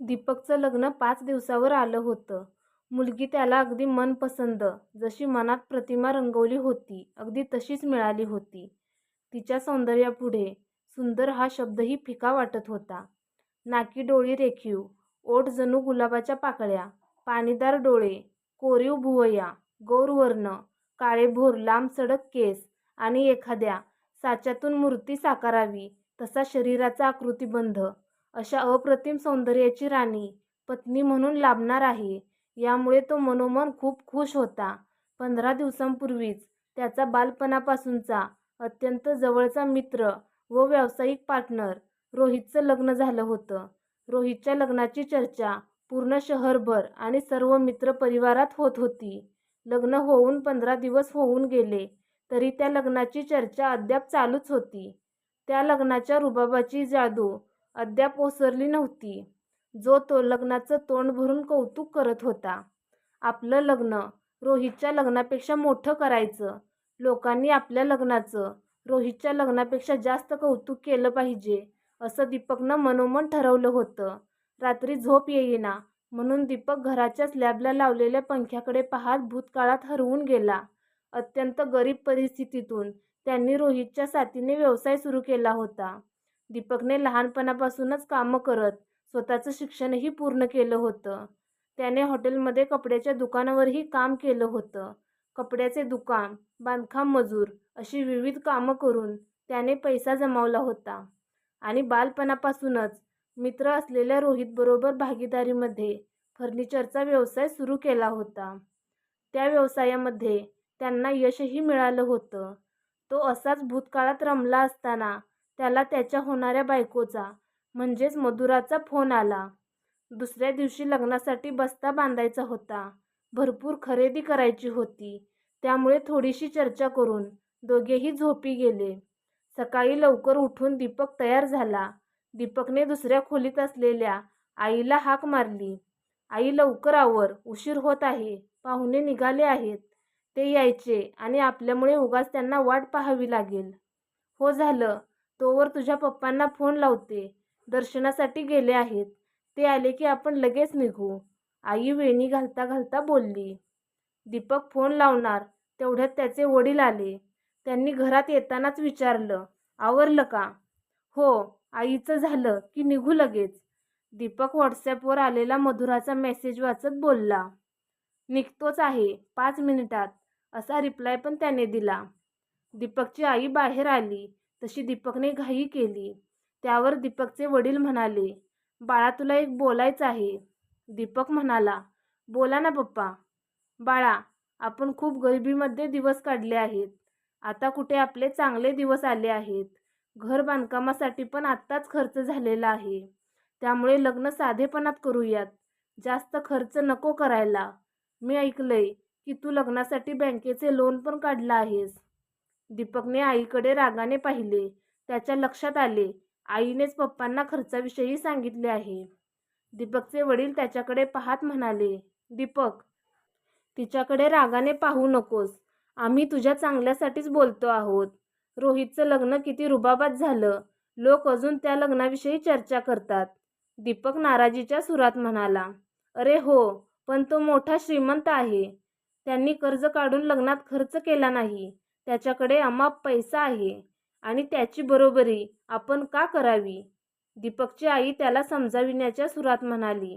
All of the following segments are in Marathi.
दीपकचं लग्न पाच दिवसावर आलं होतं. मुलगी त्याला अगदी मनपसंद जशी मनात प्रतिमा रंगवली होती अगदी तशीच मिळाली होती. तिच्या सौंदर्यापुढे सुंदर हा शब्दही फिका वाटत होता. नाकी डोळी रेखीव, ओठ जणू गुलाबाच्या पाकळ्या, पाणीदार डोळे, कोरीव भुवया, गौरवर्ण, काळेभोर लांबसडक केस आणि एखाद्या साच्यातून मूर्ती साकारावी तसा शरीराचा आकृतिबंध अशा अप्रतिम सौंदर्याची राणी पत्नी म्हणून लाभणार आहे यामुळे तो मनोमन खूप खुश होता. पंधरा दिवसांपूर्वीच त्याचा बालपणापासूनचा अत्यंत जवळचा मित्र व व्यावसायिक पार्टनर रोहितचं लग्न झालं होतं. रोहितच्या लग्नाची चर्चा पूर्ण शहरभर आणि सर्व मित्र परिवारात होत होती. लग्न होऊन पंधरा दिवस होऊन गेले तरी त्या लग्नाची चर्चा अद्याप चालूच होती. त्या लग्नाच्या रुबाबाची जादू अद्याप ओसरली नव्हती. जो तो लग्नाचं तोंड भरून कौतुक करत होता. आपलं लग्न रोहितच्या लग्नापेक्षा मोठं करायचं. लोकांनी आपल्या लग्नाचं रोहितच्या लग्नापेक्षा जास्त कौतुक केलं पाहिजे असं दीपकनं मनोमन ठरवलं होतं. रात्री झोप येईना म्हणून दीपक घराच्या स्लॅबला लावलेल्या पंख्याकडे पाहत भूतकाळात हरवून गेला. अत्यंत गरीब परिस्थितीतून त्यांनी रोहितच्या साथीने व्यवसाय सुरू केला होता. दीपकने लहानपणापासूनच कामं करत स्वतःचं शिक्षणही पूर्ण केलं होतं. त्याने हॉटेलमध्ये कपड्याच्या दुकानावरही काम केलं होतं. कपड्याचे दुकान, बांधकाम मजूर अशी विविध कामं करून त्याने पैसा जमावला होता आणि बालपणापासूनच मित्र असलेल्या रोहितबरोबर भागीदारीमध्ये फर्निचरचा व्यवसाय सुरू केला होता. त्या व्यवसायामध्ये त्यांना यशही मिळालं होतं. तो असाच भूतकाळात रमला असताना त्याला त्याच्या होणाऱ्या बायकोचा म्हणजेच मधुराचा फोन आला. दुसऱ्या दिवशी लग्नासाठी बस्ता बांधायचा होता. भरपूर खरेदी करायची होती. त्यामुळे थोडीशी चर्चा करून दोघेही झोपी गेले. सकाळी लवकर उठून दीपक तयार झाला. दीपकने दुसऱ्या खोलीत असलेल्या आईला हाक मारली. आई लवकर आवर, उशीर होत आहे. पाहुणे निघाले आहेत. ते यायचे आणि आपल्यामुळे उगाच त्यांना वाट पाहावी लागेल. हो झालं. तोवर तुझ्या पप्पांना फोन लावते. दर्शनासाठी गेले आहेत. ते आले की आपण लगेच निघू. आई वेणी घालता घालता बोलली. दीपक फोन लावणार तेवढ्यात त्याचे वडील आले. त्यांनी घरात येतानाच विचारलं, आवरलं का? हो. आईचं झालं की निघू लगेच. दीपक व्हॉट्सॲपवर आलेला मधुराचा मेसेज वाचत बोलला. निघतोच आहे पाच मिनिटात असा रिप्लाय पण त्याने दिला. दीपकची आई बाहेर आली तशी दीपकने घाई केली. त्यावर दीपकचे वडील म्हणाले, बाळा तुला एक बोलायचं आहे. दीपक म्हणाला, बोला ना पप्पा. बाळा, आपण खूप गरिबीमध्ये दिवस काढले आहेत. आता कुठे आपले चांगले दिवस आले आहेत. घर बांधकामासाठी पण आत्ताच खर्च झालेला आहे. त्यामुळे लग्न साधेपणात करूयात. जास्त खर्च नको करायला. मी ऐकलंय की तू लग्नासाठी बँकेचे लोन पण काढलं आहेस. दीपकने आईकडे रागाने पाहिले. त्याच्या लक्षात आले आईनेच पप्पांना खर्चाविषयी सांगितले आहे. दीपकचे वडील त्याच्याकडे पाहात म्हणाले, दीपक. तिच्याकडे रागाने पाहू नकोस. आम्ही तुझ्या चांगल्यासाठीच बोलतो आहोत. रोहितचं लग्न किती रुबाबात झालं. लोक अजून त्या लग्नाविषयी चर्चा करतात. दीपक नाराजीच्या सुरात म्हणाला, अरे हो, पण तो मोठा श्रीमंत आहे. त्यांनी कर्ज काढून लग्नात खर्च केला नाही. त्याच्याकडे अमाप पैसा आहे आणि त्याची बरोबरी आपण का करावी? दीपकची आई त्याला समजाविण्याच्या सुरात म्हणाली,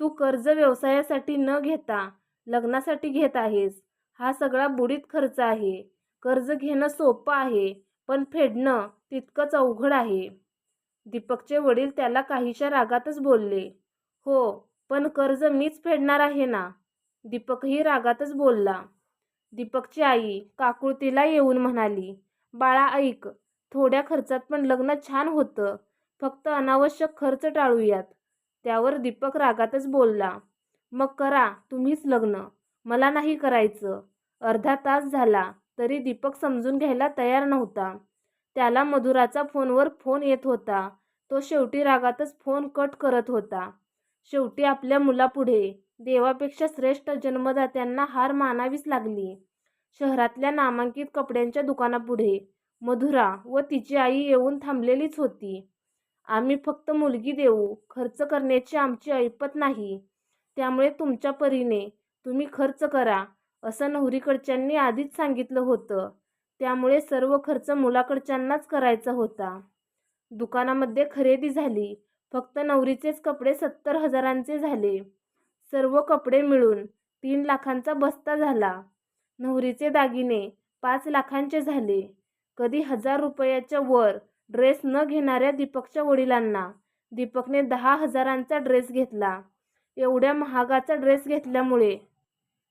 तू कर्ज व्यवसायासाठी न घेता लग्नासाठी घेत आहेस. हा सगळा बुडीत खर्च आहे. कर्ज घेणं सोपं आहे पण फेडणं तितकंच अवघड आहे. दीपकचे वडील त्याला काहीशा रागातच बोलले, हो, पण कर्ज मीच फेडणार आहे ना. दीपकही रागातच बोलला. दीपकची आई काकुळतीला येऊन म्हणाली, बाळा ऐक, थोड्या खर्चात पण लग्न छान होतं. फक्त अनावश्यक खर्च टाळूयात. त्यावर दीपक रागातच बोलला, मग करा तुम्हीच लग्न. मला नाही करायचं. अर्धा तास झाला तरी दीपक समजून घ्यायला तयार नव्हता. त्याला मधुराचा फोनवर फोन येत होता. तो शेवटी रागातच फोन कट करत होता. शेवटी आपल्या मुलापुढे देवापेक्षा श्रेष्ठ जन्मदात्यांना हार मानावीच लागली. शहरातल्या नामांकित कपड्यांच्या दुकानापुढे मधुरा व तिची आई येऊन थांबलेलीच होती. आम्ही फक्त मुलगी देऊ खर्च करण्याची आमची ऐपत नाही. त्यामुळे तुमच्या परीने तुम्ही खर्च करा असं नवरीकडच्यांनी आधीच सांगितलं होतं. त्यामुळे सर्व खर्च मुलाकडच्यांनाच करायचा होता. दुकानामध्ये खरेदी झाली. फक्त नवरीचेच कपडे सत्तर हजारांचे झाले. सर्व कपडे मिळून तीन लाखांचा बस्ता झाला. नवरीचे दागिने पाच लाखांचे झाले. कधी हजार रुपयाच्या वर ड्रेस न घेणाऱ्या दीपकच्या वडिलांना दीपकने दहा हजारांचा ड्रेस घेतला. एवढ्या महागाचा ड्रेस घेतल्यामुळे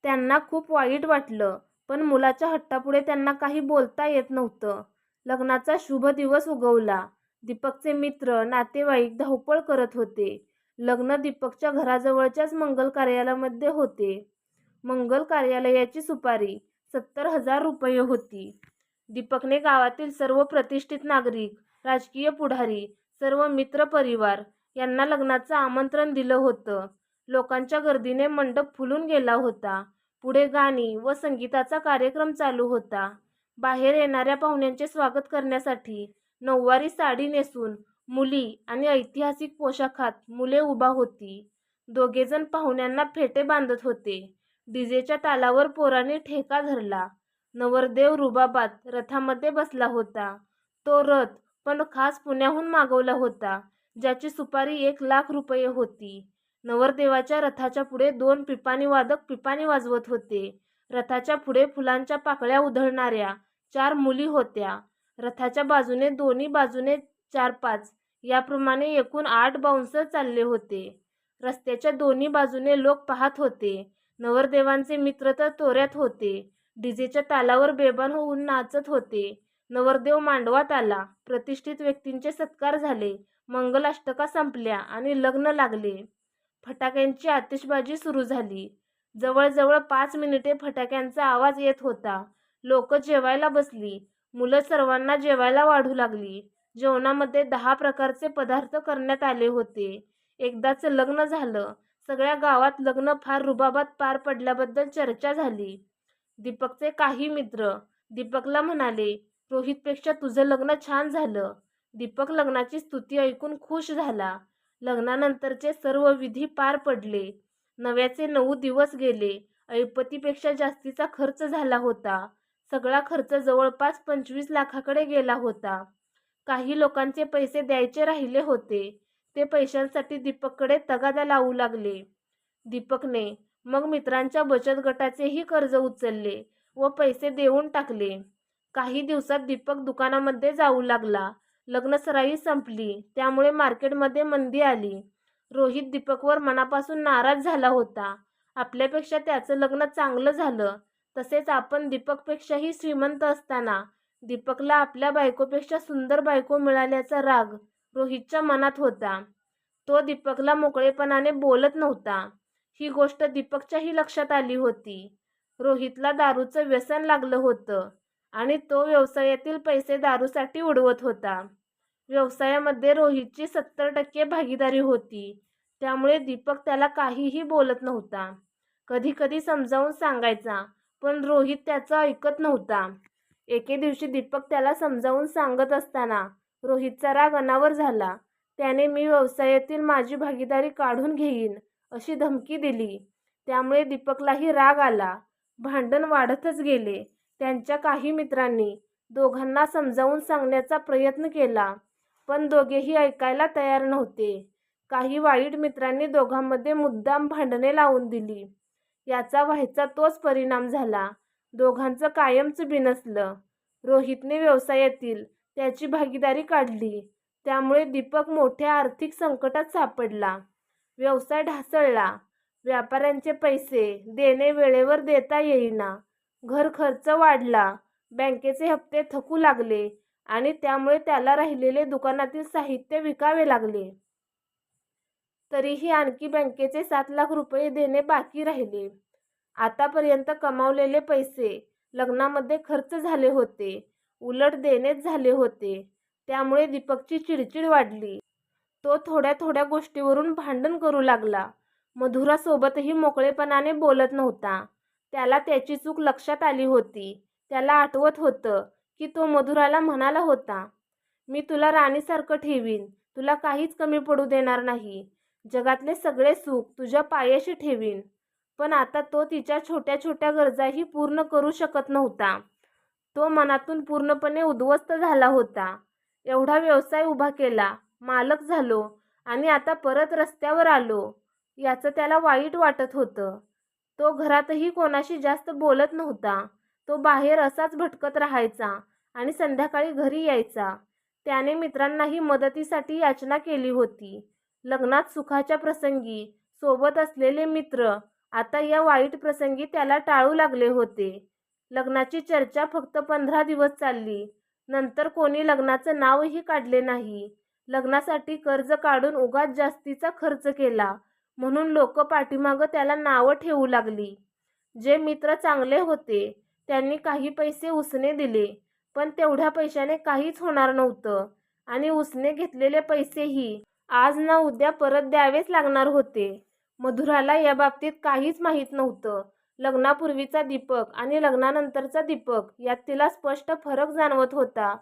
त्यांना खूप वाईट वाटलं पण मुलाच्या हट्टापुढे त्यांना काही बोलता येत नव्हतं. लग्नाचा शुभ दिवस उगवला. दीपकचे मित्र नातेवाईक धावपळ करत होते. लग्न दीपकच्या घराजवळच्याच मंगल कार्यालयामध्ये होते. मंगल कार्यालयाची सुपारी सत्तर हजार रुपये होती. दीपकने गावातील सर्व प्रतिष्ठित नागरिक राजकीय पुढारी सर्व मित्रपरिवार यांना लग्नाचं आमंत्रण दिलं होतं. लोकांच्या गर्दीने मंडप फुलून गेला होता. पुढे गाणी व संगीताचा कार्यक्रम चालू होता. बाहेर येणाऱ्या पाहुण्यांचे स्वागत करण्यासाठी नऊवारी साडी नेसून मुली आणि ऐतिहासिक पोशाखात मुले उभा होती. दोघेजण पाहुण्यांना फेटे बांधत होते. डीजेच्या तालावर पोराने ठेका धरला. नवरदेव रुबाबात रथामध्ये बसला होता. तो रथ पण खास पुण्याहून मागवला होता ज्याची सुपारी एक लाख रुपये होती. नवरदेवाच्या रथाच्या पुढे दोन पिपाणी वादक पिपाणी वाजवत होते. रथाच्या पुढे फुलांच्या पाकळ्या उधळणाऱ्या चार मुली होत्या. रथाच्या बाजूने दोन्ही बाजूने चार पाच याप्रमाणे एकूण आठ बाउन्सर चालले होते. रस्त्याच्या दोन्ही बाजूने लोक पाहत होते. नवरदेवांचे मित्र तर तोऱ्यात होते. डीजेच्या तालावर बेभान होऊन नाचत होते. नवरदेव मांडवात आला. प्रतिष्ठित व्यक्तींचे सत्कार झाले. मंगलाष्टका संपल्या आणि लग्न लागले. फटाक्यांची आतिषबाजी सुरू झाली. जवळजवळ पाच मिनिटे फटाक्यांचा आवाज येत होता. लोक जेवायला बसली. मुलं सर्वांना जेवायला वाढू लागली. जेवणामध्ये दहा प्रकारचे पदार्थ करण्यात आले होते. एकदाचं लग्न झालं. सगळ्या गावात लग्न फार रुबाबात पार पडल्याबद्दल चर्चा झाली. दीपकचे काही मित्र. दीपकला म्हणाले रोहितपेक्षा तुझं लग्न छान झालं. दीपक लग्नाची स्तुती ऐकून खुश झाला. लग्नानंतरचे सर्व विधी पार पडले. नव्याचे नऊ दिवस गेले. ऐपतीपेक्षा जास्तीचा खर्च झाला होता. सगळा खर्च जवळपास पंचवीस लाखाकडे गेला होता. काही लोकांचे पैसे द्यायचे राहिले होते. ते पैशांसाठी दीपककडे तगादा लावू लागले. दीपकने मग मित्रांच्या बचत गटाचेही कर्ज उचलले व पैसे देऊन टाकले. काही दिवसात दीपक दुकानामध्ये जाऊ लागला. लग्नसराई संपली. त्यामुळे मार्केटमध्ये मंदी आली. रोहित दीपकवर मनापासून नाराज झाला होता. आपल्यापेक्षा त्याचं लग्न चांगलं झालं. तसेच आपण दीपकपेक्षाही श्रीमंत असताना दीपकला आपल्या बायकोपेक्षा सुंदर बायको मिळाल्याचा राग रोहितच्या मनात होता. तो दीपकला मोकळेपणाने बोलत नव्हता. ही गोष्ट दीपकच्याही लक्षात आली होती. रोहितला दारूचं व्यसन लागलं होतं आणि तो व्यवसायातील पैसे दारूसाठी उडवत होता. व्यवसायामध्ये रोहितची सत्तर टक्के भागीदारी होती. त्यामुळे दीपक त्याला काहीही बोलत नव्हता. कधी कधी समजावून सांगायचा पण रोहित त्याचं ऐकत नव्हता. एके दिवशी दीपक त्याला समजावून सांगत असताना रोहितचा राग अनावर झाला. त्याने मी व्यवसायातील माझी भागीदारी काढून घेईन अशी धमकी दिली. त्यामुळे दीपकलाही राग आला. भांडण वाढतच गेले. त्यांच्या काही मित्रांनी दोघांना समजावून सांगण्याचा प्रयत्न केला पण दोघेही ऐकायला तयार नव्हते. काही वाईट मित्रांनी दोघांमध्ये मुद्दाम भांडणे लावून दिली. याचा व्हायचा तोच परिणाम झाला. दोघांचं कायमच बिनसलं रोहितने व्यवसायातील त्याची भागीदारी काढली. त्यामुळे दीपक मोठ्या आर्थिक संकटात सापडला. व्यवसाय ढासळला. व्यापाऱ्यांचे पैसे देणे वेळेवर देता येईना. घर खर्च वाढला. बँकेचे हप्ते थकू लागले आणि त्यामुळे त्याला राहिलेले दुकानातील साहित्य विकावे लागले. तरीही आणखी बँकेचे सात लाख रुपये देणे बाकी राहिले. आतापर्यंत कमावलेले पैसे लग्नामध्ये खर्च झाले होते. उलट देणेच झाले होते. त्यामुळे दीपकची चिडचिड वाढली. तो थोड्या थोड्या गोष्टीवरून भांडण करू लागला. मधुरासोबतही मोकळेपणाने बोलत नव्हता. त्याला त्याची चूक लक्षात आली होती. त्याला आठवत होतं की तो मधुराला म्हणाला होता मी तुला राणीसारखं ठेवीन. तुला काहीच कमी पडू देणार नाही. जगातले सगळे सुख तुझ्या पायाशी ठेवीन. पण आता तो तिच्या छोट्या छोट्या गरजाही पूर्ण करू शकत नव्हता. तो मनातून पूर्णपणे उद्ध्वस्त झाला होता. एवढा व्यवसाय उभा केला मालक झालो आणि आता परत रस्त्यावर आलो याचं त्याला वाईट वाटत होतं. तो घरातही कोणाशी जास्त बोलत नव्हता. तो बाहेर असाच भटकत राहायचा आणि संध्याकाळी घरी यायचा. त्याने मित्रांनाही मदतीसाठी याचना केली होती. लग्नात सुखाच्या प्रसंगी सोबत असलेले मित्र आता या वाईट प्रसंगी त्याला टाळू लागले होते. लग्नाची चर्चा फक्त पंधरा दिवस चालली. नंतर कोणी लग्नाचं नावही काढले नाही. लग्नासाठी कर्ज काढून उगाच जास्तीचा खर्च केला. म्हणून लोक पाठीमागं त्याला नावं ठेवू लागली. जे मित्र चांगले होते त्यांनी काही पैसे उसने दिले पण तेवढ्या पैशाने काहीच होणार नव्हतं. आणि उसने घेतलेले पैसेही आज ना उद्या परत द्यावेच लागणार होते. मधुराला या बाबतीत काहीच माहीत नव्हतं. लग्नापूर्वीचा दीपक आणि लग्नानंतरचा दीपक यात तिला स्पष्ट फरक जाणवत होता.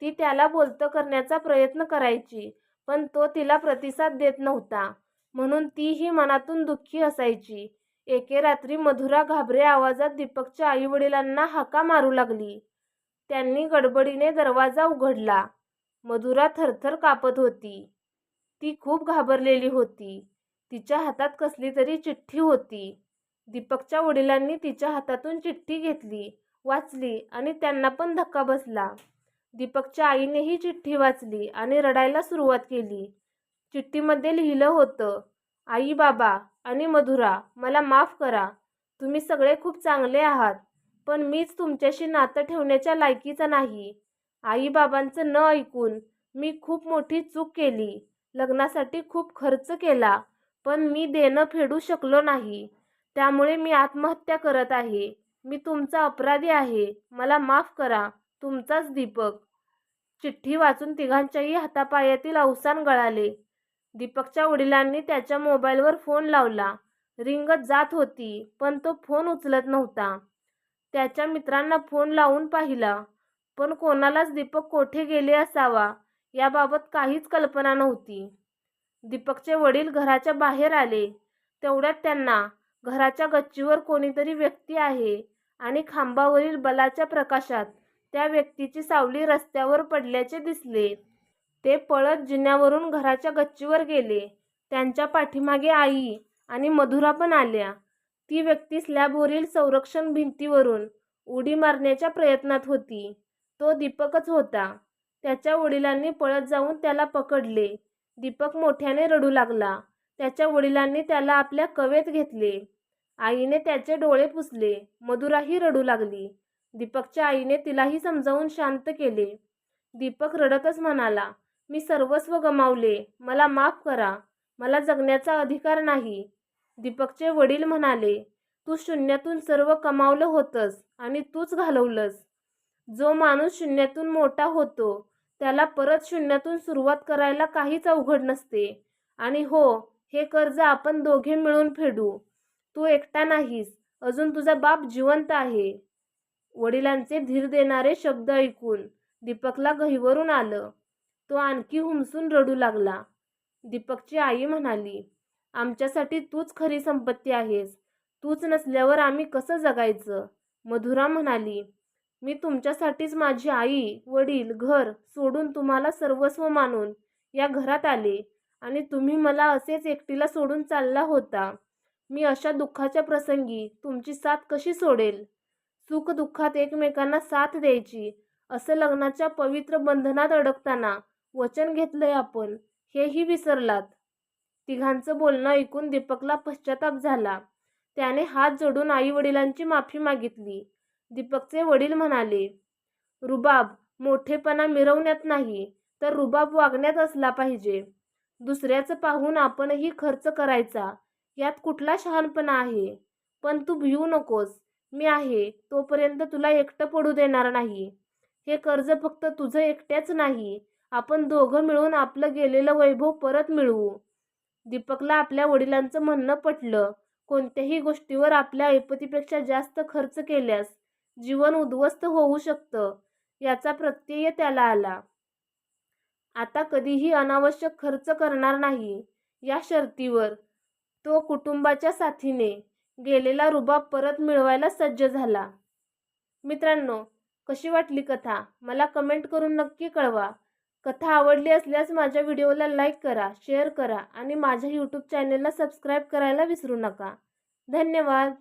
ती त्याला बोलतं करण्याचा प्रयत्न करायची पण तो तिला प्रतिसाद देत नव्हता. म्हणून तीही मनातून दुःखी असायची. एके रात्री मधुरा घाबरे आवाजात दीपकच्या आईवडिलांना हाका मारू लागली. त्यांनी गडबडीने दरवाजा उघडला. मधुरा थरथर कापत होती. ती खूप घाबरलेली होती. तिच्या हातात कसली तरी चिठ्ठी होती. दीपकच्या वडिलांनी तिच्या हातातून चिठ्ठी घेतली वाचली आणि त्यांना पण धक्का बसला. दीपकच्या आईनेही चिठ्ठी वाचली आणि रडायला सुरुवात केली. चिठ्ठीमध्ये लिहिलं होतं आई बाबा आणि मधुरा मला माफ करा. तुम्ही सगळे खूप चांगले आहात पण मीच तुमच्याशी नातं ठेवण्याच्या लायकीचं नाही. आईबाबांचं न ऐकून मी खूप मोठी चूक केली. लग्नासाठी खूप खर्च केला. पण मी देणं फेडू शकलो नाही. त्यामुळे मी आत्महत्या करत आहे. मी तुमचा अपराधी आहे. मला माफ करा. तुमचाच दीपक. चिठ्ठी वाचून तिघांच्याही हातापायातील अवसान गळाले. दीपकच्या वडिलांनी त्याच्या मोबाईलवर फोन लावला. रिंगत जात होती पण तो फोन उचलत नव्हता. त्याच्या मित्रांना फोन लावून पाहिला. पण कोणालाच दीपक कोठे गेले असावा? याबाबत काहीच कल्पना नव्हती. दीपकचे वडील घराच्या बाहेर आले. तेवढ्यात त्यांना घराच्या गच्चीवर कोणीतरी व्यक्ती आहे आणि खांबावरील बलाच्या प्रकाशात त्या व्यक्तीची सावली रस्त्यावर पडल्याचे दिसले. ते पळत जिन्यावरून घराच्या गच्चीवर गेले. त्यांच्या पाठीमागे आई आणि मधुरा पण आल्या. ती व्यक्ती स्लॅबवरील संरक्षण भिंतीवरून उडी मारण्याच्या प्रयत्नात होती. तो दीपकच होता. त्याच्या वडिलांनी पळत जाऊन त्याला पकडले. दीपक मोठ्याने रडू लागला. त्याच्या वडिलांनी त्याला आपल्या कवेत घेतले. आईने त्याचे डोळे पुसले. मधुराही रडू लागली. दीपकच्या आईने तिलाही समजावून शांत केले. दीपक रडतच म्हणाला मी सर्वस्व गमावले. मला माफ करा. मला जगण्याचा अधिकार नाही. दीपकचे वडील म्हणाले तू शून्यातून सर्व कमावलं होतंस आणि तूच घालवलंस. जो माणूस शून्यातून मोठा होतो त्याला परत शून्यातून सुरुवात करायला काहीच अवघड नसते. आणि हो हे कर्ज आपण दोघे मिळून फेडू. तू एकटा नाहीस. अजून तुझा बाप जिवंत आहे. वडिलांचे धीर देणारे शब्द ऐकून दीपकला गहिवरून आलं. तो आणखी हुमसून रडू लागला. दीपकची आई म्हणाली आमच्यासाठी तूच खरी संपत्ती आहेस. तूच नसल्यावर आम्ही कसं जगायचं? मधुरा म्हणाली मी तुमच्यासाठीच माझी आई वडील घर सोडून तुम्हाला सर्वस्व मानून या घरात आले आणि तुम्ही मला असेच एकटीला सोडून चालला होता. मी अशा दुःखाच्या प्रसंगी तुमची साथ कशी सोडेल? सुख दुःखात एकमेकांना साथ द्यायची असं लग्नाच्या पवित्र बंधनात अडकताना वचन घेतलंय आपण हेही विसरलात. तिघांचं बोलणं ऐकून दीपकला पश्चाताप झाला. त्याने हात जोडून आई वडिलांची माफी मागितली. दीपकचे वडील म्हणाले रुबाब मोठेपणा मिरवण्यात नाही तर रुबाब वागण्यात असला पाहिजे. दुसऱ्याचं पाहून आपणही खर्च करायचा. यात कुठला शहाणपणा आहे? पण तू भिवू नकोस. मी आहे तोपर्यंत तुला एकटं पडू देणार नाही. हे कर्ज फक्त तुझं एकट्याच नाही. आपण दोघं मिळून आपलं गेलेलं वैभव परत मिळवू. दीपकला आपल्या वडिलांचं म्हणणं पटलं. कोणत्याही गोष्टीवर आपल्या ऐपतीपेक्षा जास्त खर्च केल्यास जीवन उद्ध्वस्त होऊ शकतं याचा प्रत्यय त्याला आला. आता कधीही अनावश्यक खर्च करणार नाही या शर्तीवर तो कुटुंबाच्या साथीने गेलेला रुबाब परत मिळवायला सज्ज झाला. मित्रांनो कशी वाटली कथा? मला कमेंट करून नक्की कळवा. कथा आवडली असल्यास माझ्या व्हिडिओला लाईक करा शेअर करा आणि माझ्या यूट्यूब चॅनेलला सबस्क्राईब करायला विसरू नका. धन्यवाद!